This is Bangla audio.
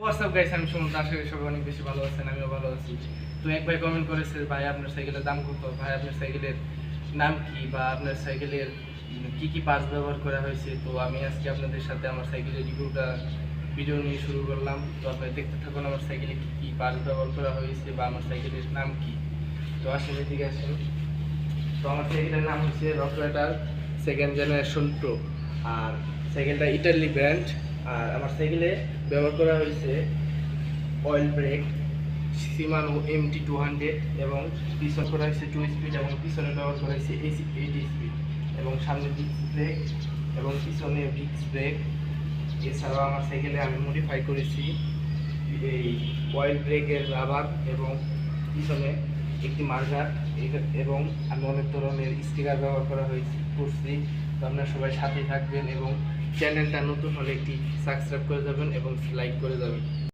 হোয়াটসঅ্যাপ গাইস আমি সুমন্ত আশা করি সবাই অনেক বেশি ভালো আছেন, আমিও ভালো আছি। তো এক ভাই কমেন্ট করেছে, ভাই, আপনার সাইকেলের দাম কত? ভাই, আপনার সাইকেলের নাম কি? বা আপনার সাইকেলের কি কি পার্টস ব্যবহার করা হয়েছে? তো আমি আজকে আপনাদের সাথে আমার সাইকেলের রিভিউটা ভিডিও নিয়ে শুরু করলাম। তো আপনারা দেখতে থাকুন আমার সাইকেলে কি কি পার্টস ব্যবহার করা হয়েছে বা আমার সাইকেলের নাম কি। তো আসেন এদিকে আসেন। তো আমার সাইকেলের নাম হচ্ছে rock rider second generation pro আর সাইকেলটা ইটালি ব্র্যান্ড আর আমার সাইকেলে ব্যবহার করা হয়েছে oil brake Shimano M T hundred এবং পিছন করা হয়েছে টু স্পিড এবং পিছনে ব্যবহার করা হয়েছে এইট স্পিড এবং সামনে ডিস্ক ব্রেক এবং পিছনে ডিস্ক ব্রেক এছাড়াও আমার সাইকেলে আমি মডিফাই করেছি এই অয়েল ব্রেকের রাবার এবং পিছনে একটি মার্জার এবং আমি অনেক ধরনের স্টিকার ব্যবহার করা হয়েছে। করছি। তো আপনারা সবাই সাথে থাকবেন এবং চ্যানেলটা নতুন হলে একটি সাবস্ক্রাইব করে যাবেন এবং লাইক করে যাবেন।